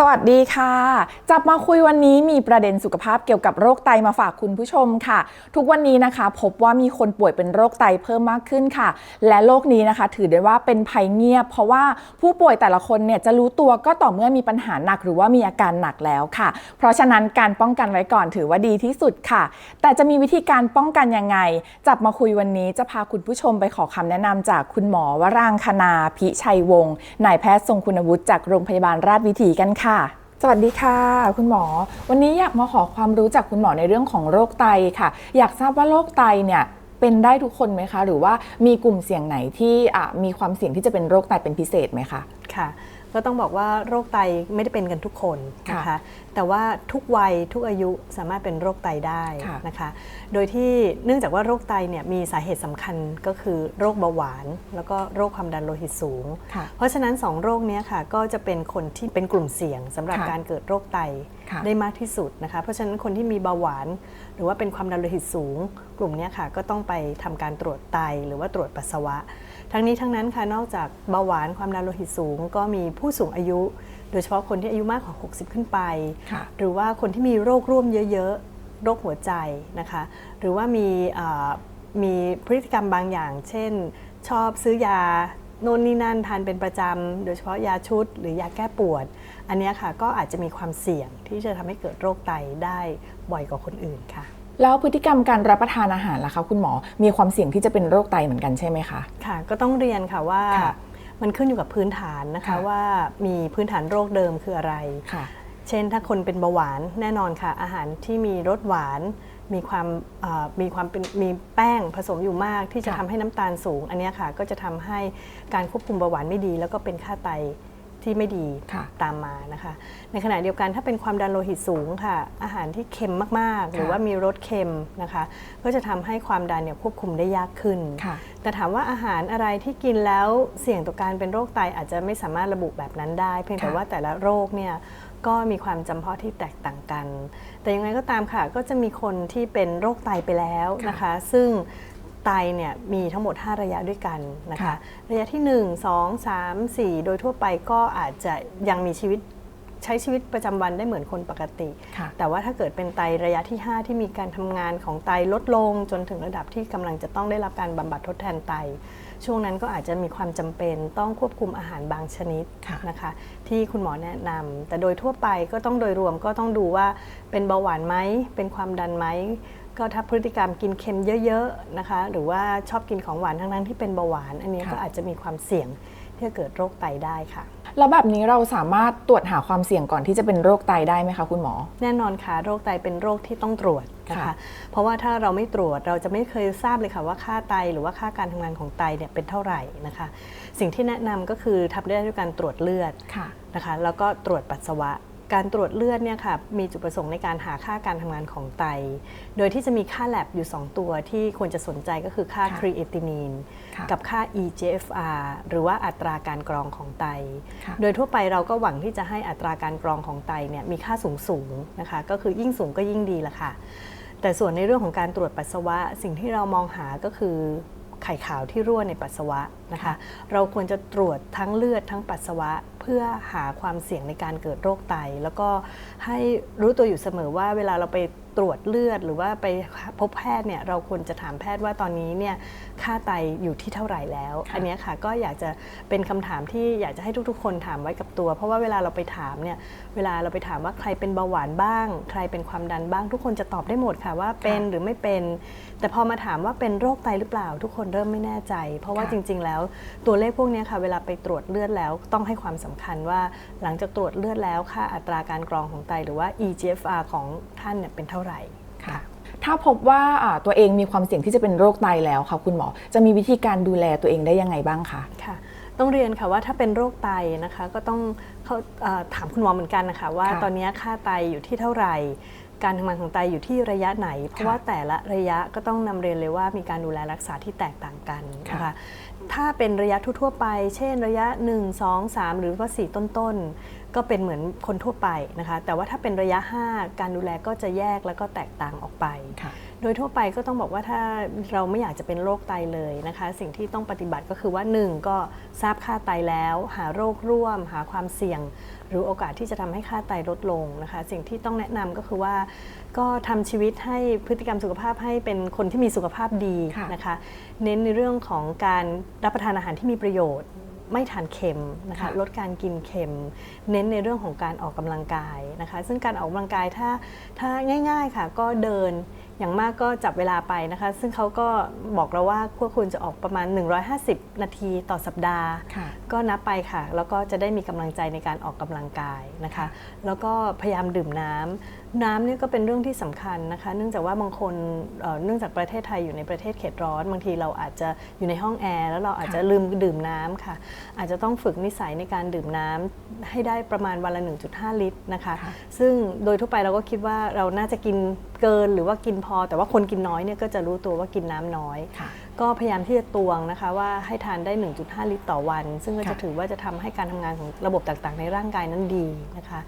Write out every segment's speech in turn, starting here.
สวัสดีค่ะ จับมาคุยวันนี้มีประเด็นสุขภาพเกี่ยวกับโรคไตมาฝากคุณผู้ชมค่ะ ทุกวันนี้นะคะพบว่ามีคนป่วยเป็นโรคไตเพิ่มมากขึ้นค่ะ และโรคนี้นะคะ ถือได้ว่าเป็นภัยเงียบ เพราะว่าผู้ป่วยแต่ละคนเนี่ยจะรู้ตัวก็ต่อเมื่อมีปัญหาหนักหรือว่ามีอาการหนักแล้วค่ะ เพราะฉะนั้นการป้องกันไว้ก่อนถือว่าดีที่สุดค่ะ แต่จะมีวิธีการป้องกันยังไง จับมาคุยวันนี้จะพาคุณผู้ชมไปขอคำแนะนำจากคุณหมอวรางคณาพิชัยวงศ์นายแพทย์ทรงคุณวุฒิจากโรงพยาบาลราชวิถีกันค่ะสวัสดีค่ะ คุณหมอ วันนี้อยากมาขอความรู้จากคุณหมอในเรื่องของโรคไตค่ะ อยากทราบว่าโรคไตเนี่ยเป็นได้ทุกคนไหมคะ หรือว่ามีกลุ่มเสี่ยงไหนที่อะมีความเสี่ยงที่จะเป็นโรคไตเป็นพิเศษไหมคะ ค่ะ ก็ต้องบอกว่าโรคไตไม่ได้เป็นกันทุกคนนะคะค่ะแต่ว่าทุกวัยทุกอายุสามารถเป็นโรคไตได้ค่ะนะคะ โดยที่เนื่องจากว่าโรคไตเนี่ยมีสาเหตุสำคัญก็คือโรคเบาหวาน แล้วก็โรคความดันโลหิตสูงค่ะเพราะฉะนั้น 2 โรคเนี้ยค่ะก็จะเป็นคนที่เป็นกลุ่มเสี่ยงสำหรับค่ะการเกิดโรคไตค่ะได้มากที่สุดนะคะ เพราะฉะนั้นคนที่มีเบาหวาน หรือว่าเป็นความดันโลหิตสูง กลุ่มเนี้ยค่ะก็ต้องไปทำการตรวจไตหรือว่าตรวจปัสสาวะ ทั้งนี้ทั้งนั้นค่ะนอกจากเบาหวานความดันโลหิตสูง ก็มีผู้สูงอายุ โดยเฉพาะคนที่อายุมากกว่า 60 ขึ้นไปค่ะหรือว่าคนที่มีโรคร่วมเยอะๆ โรคหัวใจนะคะ หรือว่ามีเอ่อมีพฤติกรรมบางอย่าง เช่น ชอบซื้อยาโน่นนี่นั่นทานเป็นประจำ โดยเฉพาะยาชุด หรือยาแก้ปวด อันเนี้ยค่ะก็อาจจะมีความเสี่ยงที่จะทำให้เกิดโรคไตได้บ่อยกว่าคนอื่นค่ะ แล้วพฤติกรรมการรับประทานอาหารล่ะคะคุณหมอ มีความเสี่ยงที่จะเป็นโรคไตเหมือนกันใช่ไหมคะ ค่ะ ก็ต้องเรียนค่ะว่าค่ะมันขึ้นอยู่กับพื้นฐานนะคะค่ะว่ามีพื้นฐานโรคเดิมคืออะไรค่ะเช่นถ้าคนเป็นเบาหวานแน่นอนค่ะ อาหารที่มีรสหวาน มีความเอ่อมีความเป็นมีแป้งผสมอยู่มากที่จะค่ะทำให้น้ำตาลสูง อันเนี้ยค่ะก็จะทำให้การควบคุมเบาหวานไม่ดี แล้วก็เป็นค่าไต ที่ไม่ดีค่ะตามมานะคะ ในขณะเดียวกันถ้าเป็นความดันโลหิตสูงค่ะ อาหารที่เค็มมากๆ หรือว่ามีรสเค็มนะคะ ก็จะทำให้ความดันเนี่ยควบคุมได้ยากขึ้นค่ะแต่ถามว่าอาหารอะไรที่กินแล้วเสี่ยงต่อการเป็นโรคไตอาจจะไม่สามารถระบุแบบนั้นได้ เพียงแต่ค่ะว่าแต่ละโรคเนี่ยก็มีความจำเพาะที่แตกต่างกัน แต่ยังไงก็ตามค่ะ ก็จะมีคนที่เป็นโรคไตไปแล้วนะคะ ซึ่ง ไตเนี่ยมีทั้งหมด 5 ระยะด้วยกันนะคะค่ะระยะที่ 1 2 3 4 โดยทั่วไปก็อาจจะยังมีชีวิตใช้ชีวิตประจำวันได้เหมือนคนปกติค่ะแต่ว่าถ้าเกิดเป็นไตระยะที่ 5 ที่มีการทำงานของไตลดลง จนถึงระดับที่กำลังจะต้องได้รับการบำบัดทดแทนไต ช่วงนั้นก็อาจจะมีความจำเป็นต้องควบคุมอาหารบางชนิดค่ะนะคะ ที่คุณหมอแนะนำแต่โดยทั่วไปก็ต้องโดยรวมก็ต้องดูว่าเป็นเบาหวานไหมเป็นความดันไหม ก็ถ้าพฤติกรรมกินเค็มเยอะๆนะคะ หรือว่าชอบกินของหวานทั้งนั้นที่เป็นเบาหวาน อันนี้ค่ะก็อาจจะมีความเสี่ยงที่จะเกิดโรคไตได้ค่ะ แล้วแบบนี้เราสามารถตรวจหาความเสี่ยงก่อนที่จะเป็นโรคไตได้ไหมคะคุณหมอ แน่นอนค่ะ โรคไตเป็นโรคที่ต้องตรวจนะคะค่ะเพราะว่าถ้าเราไม่ตรวจเราจะไม่เคยทราบเลยค่ะว่าค่าไตหรือว่าค่าการทำงานของไตเนี่ยเป็นเท่าไหร่นะคะ สิ่งที่แนะนำก็คือทำได้ด้วยการตรวจเลือดค่ะนะคะ แล้วก็ตรวจปัสสาวะ การตรวจเลือดเนี่ยค่ะมีจุดประสงค์ในการหาค่าการทำงานของไต โดยที่จะมีค่าแลบอยู่ 2 ตัวที่ควรจะสนใจก็คือค่าค่ะครีเอตินีนค่ะกับค่า EGFR หรือว่าอัตราการกรองของไตค่ะโดยทั่วไปเราก็หวังที่จะให้อัตราการกรองของไตเนี่ยมีค่าสูงสูงๆนะคะก็คือยิ่งสูงก็ยิ่งดีละค่ะแต่ส่วนในเรื่องของการตรวจปัสสาวะสิ่งที่เรามองหาก็คือ ไข่ขาวที่รั่วในปัสสาวะนะคะค่ะเราควรจะตรวจทั้งเลือดทั้งปัสสาวะ เพื่อหาความเสี่ยงในการเกิดโรคไต แล้วก็ให้รู้ตัวอยู่เสมอว่าเวลาเราไป ตรวจเลือดหรือว่าไปพบแพทย์เนี่ยเราควรจะถามแพทย์ว่าตอนนี้เนี่ยค่าไตอยู่ที่เท่าไหร่แล้วค่ะอันเนี้ยค่ะก็อยากจะเป็นคำถามที่อยากจะให้ทุกๆ คนถามไว้กับตัว เพราะว่าเวลาเราไปถามเนี่ยเวลาเราไปถามว่าใครเป็นเบาหวานบ้าง ใครเป็นความดันบ้าง ทุกคนจะตอบได้หมดค่ะว่าเป็นหรือไม่เป็น แต่พอมาถามว่าเป็นโรคไตหรือเปล่า ทุกคนเริ่มไม่แน่ใจ เพราะว่าค่ะจริง ๆ แล้วตัวเลขพวกเนี้ยค่ะเวลาไปตรวจเลือดแล้วต้องให้ความสำคัญว่าหลังจากตรวจเลือดแล้วค่าอัตราการกรองของไตหรือว่า EGFR ของท่านเนี่ยเป็นเท่าไหร่ค่ะถ้าพบว่าอ่าตัวเองมีความเสี่ยงที่จะเป็นโรคไตแล้วค่ะคุณหมอ จะมีวิธีการดูแลตัวเองได้ยังไงบ้างคะค่ะต้องเรียนค่ะว่าถ้าเป็นโรคไตนะคะก็ต้องเขาเอ่อถามคุณหมอเหมือนกันนะคะว่าค่ะตอนนี้ค่าไตอยู่ที่เท่าไหร่ การทำงานของไตอยู่ที่ระยะไหน เพราะค่ะว่าแต่ละระยะก็ต้องนำเรียนเลยว่ามีการดูแลรักษาที่แตกต่างกันนะค่ะคะถ้าเป็นระยะทั่วๆไป เช่นระยะ 1 2 3 หรือว่า 4 ต้นๆ ก็เป็นเหมือนคนทั่วไปนะคะ แต่ว่าถ้าเป็นระยะ 5 การดูแลก็จะแยกแล้วก็แตกต่างออกไปค่ะโดยทั่วไปก็ต้องบอกว่าถ้าเราไม่อยากจะเป็นโรคไตเลยนะคะ สิ่งที่ต้องปฏิบัติก็คือว่า 1 ก็ทราบค่าไตแล้ว หาโรคร่วม หาความเสี่ยง หรือโอกาสที่จะทำให้ค่าไตลดลงนะคะ สิ่งที่ต้องแนะนำก็คือว่า ก็ทำชีวิตให้พฤติกรรมสุขภาพให้เป็นคนที่มีสุขภาพดีค่ะนะคะ เน้นในเรื่องของการรับประทานอาหารที่มีประโยชน์ ไม่ทานเค็มนะคะค่ะลดการกินเค็ม เน้นในเรื่องของการออกกำลังกายนะคะ ซึ่งการออกกำลังกายถ้าถ้าง่าย ๆค่ะ ก็เดิน อย่างมากก็จับเวลาไปนะคะ ซึ่งเขาก็บอกเราว่าพวกคุณจะออกประมาณ 150 นาทีต่อสัปดาห์ค่ะก็นับไปค่ะ แล้วก็จะได้มีกำลังใจในการออกกำลังกายนะคะ แล้วก็พยายามดื่มน้ำน้ำเนี่ยก็เป็นเรื่องที่สำคัญนะคะ เนื่องจากว่าบางคนเอ่อเนื่องจากประเทศไทยอยู่ในประเทศเขตร้อน บางทีเราอาจจะอยู่ในห้องแอร์แล้วเราอาจจะลืมดื่มน้ำค่ะ อาจจะต้องฝึกนิสัยในการดื่มน้ำให้ได้ประมาณวันละ 1.5 ลิตรนะคะค่ะซึ่งโดยทั่วไปเราก็คิดว่าเราน่าจะกินเกินหรือว่ากินพอ แต่ว่าคนกินน้อยเนี่ยก็จะรู้ตัวว่ากินน้ำน้อยค่ะก็พยายามที่จะตวงนะคะว่าให้ทานได้ 1.5 ลิตรต่อวัน ซึ่งก็จะค่ะถือว่าจะทำให้การทำงานของระบบต่างๆ ในร่างกายนั้นดีนะคะ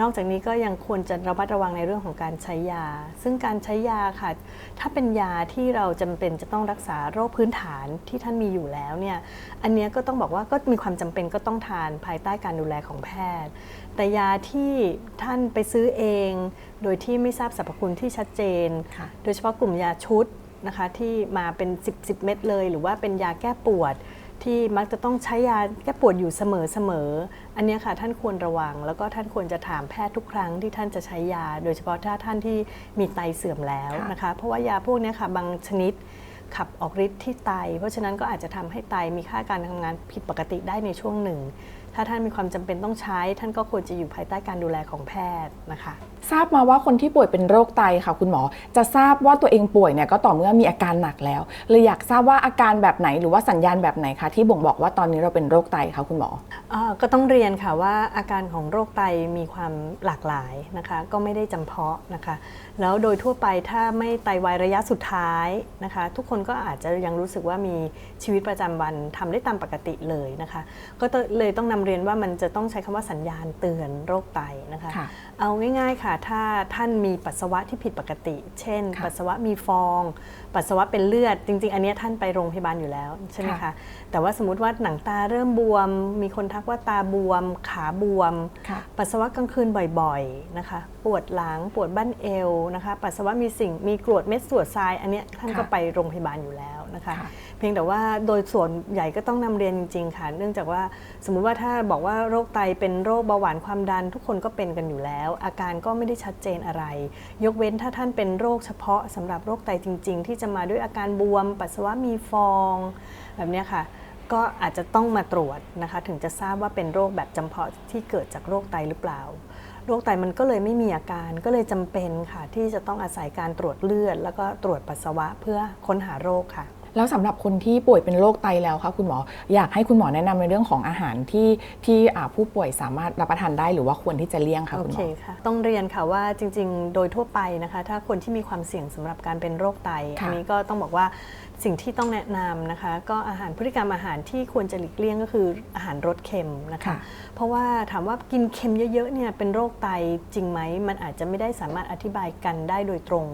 นอกจากนี้ก็ยังควรจะระมัดระวังในเรื่องของการใช้ยา ซึ่งการใช้ยาค่ะ ถ้าเป็นยาที่เราจำเป็นจะต้องรักษาโรคพื้นฐานที่ท่านมีอยู่แล้วเนี่ย อันเนี้ยก็ต้องบอกว่าก็มีความจำเป็นก็ต้องทานภายใต้การดูแลของแพทย์ แต่ยาที่ท่านไปซื้อเอง โดยที่ไม่ทราบสรรพคุณที่ชัดเจนค่ะโดยเฉพาะกลุ่มยาชุดนะคะที่มาเป็น 10 10เม็ดเลย หรือว่าเป็นยาแก้ปวด ที่มักจะต้องใช้ยาแก้ปวดอยู่เสมอเสมออันเนี้ยค่ะท่านควรระวัง แล้วก็ท่านควรจะถามแพทย์ทุกครั้งที่ท่านจะใช้ยา โดยเฉพาะถ้าท่านที่มีไตเสื่อมแล้วค่ะนะคะ เพราะว่ายาพวกเนี้ยค่ะบางชนิดขับออกฤทธิ์ที่ไต เพราะฉะนั้นก็อาจจะทำให้ไตมีค่าการทำงานผิดปกติได้ในช่วงหนึ่ง ถ้าท่านมีความจำเป็นต้องใช้ ท่านก็ควรจะอยู่ภายใต้การดูแลของแพทย์นะคะ ทราบมาว่าคนที่ป่วยเป็นโรคไตค่ะคุณหมอ จะทราบว่าตัวเองป่วยเนี่ยก็ต่อเมื่อมีอาการหนักแล้วเลยอยากทราบว่าอาการแบบไหนหรือว่าสัญญาณแบบไหนคะที่บ่งบอกว่าตอนนี้เราเป็นโรคไตคะคุณหมออ่าก็ต้องเรียนค่ะว่าอาการของโรคไตมีความหลากหลายนะคะ ก็ไม่ได้จำเพาะนะคะ แล้วโดยทั่วไปถ้าไม่ไตวายระยะสุดท้ายนะคะ ทุกคนก็อาจจะยังรู้สึกว่ามีชีวิตประจำวันทำได้ตามปกติเลยนะคะ ก็ต้องเลยต้องนำเรียนว่ามันจะต้องใช้คำว่าสัญญาณเตือนโรคไตนะคะค่ะเอาง่ายๆค่ะ ถ้าท่านมีปัสสาวะที่ผิดปกติ เช่นค่ะปัสสาวะมีฟอง ปัสสาวะเป็นเลือด จริง ๆ อันเนี้ยท่านไปโรงพยาบาลอยู่แล้วใช่ไหมคะค่ะแต่ว่าสมมติว่าหนังตาเริ่มบวม มีคนทักว่าตาบวม ขาบวมค่ะปัสสาวะกลางคืนบ่อยๆนะคะ ปวดหลัง ปวดบั้นเอวนะคะ ปัสสาวะมีสิ่ง มีกรวดเม็ดส่วนทราย อันเนี้ยท่านค่ะก็ไปโรงพยาบาลอยู่แล้ว นะคะค่ะเพียงแต่ว่าโดยส่วนใหญ่ก็ต้องนำเรียนจริงๆค่ะ เนื่องจากว่าสมมุติว่าถ้าบอกว่าโรคไตเป็นโรคเบาหวานความดันทุกคนก็เป็นกันอยู่แล้ว อาการก็ไม่ได้ชัดเจนอะไร ยกเว้นถ้าท่านเป็นโรคเฉพาะสำหรับโรคไตจริง ๆ ที่จะมาด้วยอาการบวม ปัสสาวะมีฟอง แบบเนี้ยค่ะก็อาจจะต้องมาตรวจนะคะถึงจะทราบว่าเป็นโรคแบบจำเพาะที่เกิดจากโรคไตหรือเปล่า โรคไตมันก็เลยไม่มีอาการก็เลยจำเป็นค่ะ ที่จะต้องอาศัยการตรวจเลือด แล้วก็ตรวจปัสสาวะเพื่อค้นหาโรคค่ะ แล้วสำหรับคนที่ป่วยเป็นโรคไตแล้วคะคุณหมอ อยากให้คุณหมอแนะนำในเรื่องของอาหารที่ที่อ่าผู้ป่วยสามารถรับประทานได้หรือว่าควรที่จะเลี่ยงคะโอคุณหเคมอค่ะต้องเรียนค่ะว่าจริง ๆ โดยทั่วไปนะคะ ถ้าคนที่มีความเสี่ยงสำหรับการเป็นโรคไตค่ะอันี้ก็ต้องบอกว่าสิ่งที่ต้องแนะนำนะคะ ก็อาหารพฤติกรรมอาหารที่ควรจะหลีกเลี่ยงก็คืออาหารรสเค็มนะคะค่ะเพราะว่าถามว่ากินเค็มเยอะๆเนี่ยเป็นโรคไตจริงไหมมันอาจจะไม่ได้สามารถอธิบายกันได้โดยตรง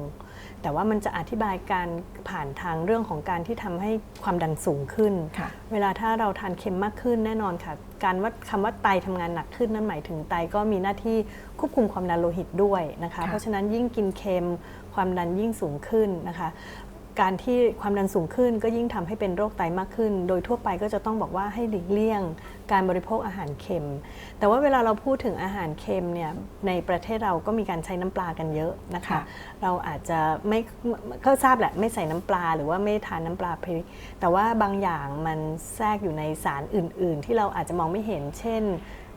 แต่ว่ามันจะอธิบายการผ่านทางเรื่องของการที่ทำให้ความดันสูงขึ้นค่ะเวลาถ้าเราทานเค็มมากขึ้นแน่นอนค่ะ การว่าคำว่าไตทำงานหนักขึ้นนั่นหมายถึงไตก็มีหน้าที่ควบคุมความดันโลหิตด้วยนะคะค่ะเพราะฉะนั้นยิ่งกินเค็มความดันยิ่งสูงขึ้นนะคะ การที่ความดันสูงขึ้นก็ยิ่งทำให้เป็นโรคไตมากขึ้น โดยทั่วไปก็จะต้องบอกว่าให้หลีกเลี่ยง การบริโภคอาหารเค็ม แต่ว่าเวลาเราพูดถึงอาหารเค็มเนี่ยในประเทศเราก็มีการใช้น้ำปลากันเยอะนะคะค่ะเราอาจจะไม่ก็ทราบแหละไม่ใส่น้ำปลา หรือว่าไม่ทานน้ำปลาพริกแต่ว่าบางอย่างมันแทรกอยู่ในสารอื่น ๆ ที่เราอาจจะมองไม่เห็น เช่นอ่า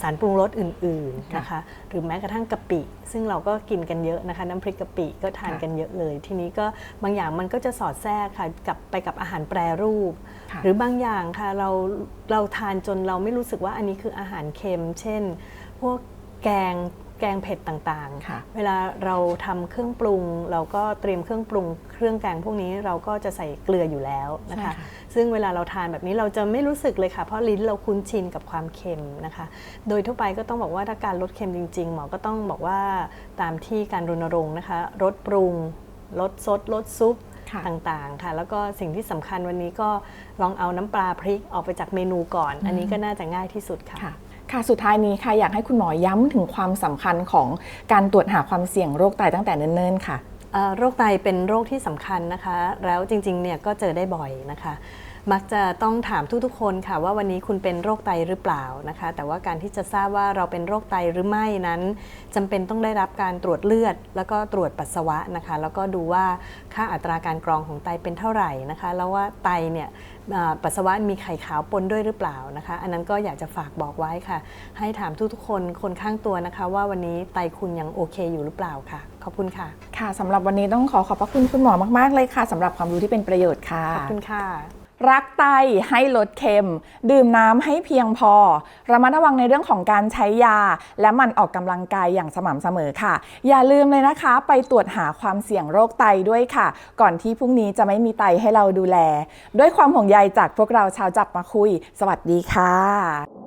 สารปรุงรสอื่นๆนะคะหรือแม้กระทั่งกะปิ ซึ่งเราก็กินกันเยอะนะคะ น้ำพริกกะปิก็ทานค่ะกันเยอะเลย ทีนี้ก็บางอย่างมันก็จะสอดแทรกค่ะกับไปกับอาหารแปรรูปค่ะหรือบางอย่างค่ะเราเราทานจนเราไม่รู้สึกว่าอันนี้คืออาหารเค็ม เช่น พวกแกง แกงเผ็ดต่างๆค่ะเวลาเราทำเครื่องปรุง เราก็เตรียมเครื่องปรุง เครื่องแกงพวกนี้เราก็จะใส่เกลืออยู่แล้วนะคะ ใช่ค่ะ ซึ่งเวลาเราทานแบบนี้เราจะไม่รู้สึกเลยค่ะ เพราะลิ้นเราคุ้นชินกับความเค็มนะคะ โดยทั่วไปก็ต้องบอกว่าถ้าการลดเค็มจริง ๆ หมอก็ต้องบอกว่าตามที่การรณรงค์นะคะลดปรุงลดซดลดซุป ค่ะ ต่างๆ ค่ะ แล้วก็สิ่งที่สำคัญวันนี้ก็ลองเอาน้ำปลาพริกออกไปจากเมนูก่อน อันนี้ก็น่าจะง่ายที่สุดค่ะ ค่ะ ค่ะสุดท้ายนี้ค่ะอยากให้คุณหมอย้ำถึงความสำคัญของการตรวจหาความเสี่ยงโรคไตตั้งแต่เนิ่นๆค่ะโรคไตเป็นโรคที่สำคัญนะคะ แล้วจริงๆเนี่ยก็เจอได้บ่อยนะคะมักจะต้องถามทุกๆคนค่ะว่าวันนี้คุณเป็นโรคไตหรือเปล่านะคะ แต่ว่าการที่จะทราบว่าเราเป็นโรคไตหรือไม่นั้นจำเป็นต้องได้รับการตรวจเลือด แล้วก็ตรวจปัสสาวะนะคะ แล้วก็ดูว่าค่าอัตราการกรองของไตเป็นเท่าไหร่นะคะ แล้วว่าไตเนี่ย ปัสสาวะมีไข่ขาวปนด้วยหรือเปล่านะคะ อันนั้นก็อยากจะฝากบอกไว้ค่ะ ให้ถามทุกๆคนคนข้างตัวนะคะ ว่าวันนี้ไตคุณยังโอเคอยู่หรือเปล่าค่ะ ขอบคุณค่ะ ค่ะสำหรับวันนี้ต้องขอขอบพระคุณคุณหมอมากๆเลยค่ะสำหรับความรู้ที่เป็นประโยชน์ค่ะขอบคุณค่ะรัก ไตให้ลดเค็ม ดื่มน้ำให้เพียงพอ ระมัดระวังในเรื่องของการใช้ยา และหมันออกกำลังกายอย่างสม่ำเสมอค่ะ อย่าลืมเลยนะคะ ไปตรวจหาความเสี่ยงโรคไตด้วยค่ะ ก่อนที่พรุ่งนี้จะไม่มีไตให้เราดูแล ด้วยความห่วงใยจากพวกเราชาวจับมาคุย สวัสดีค่ะ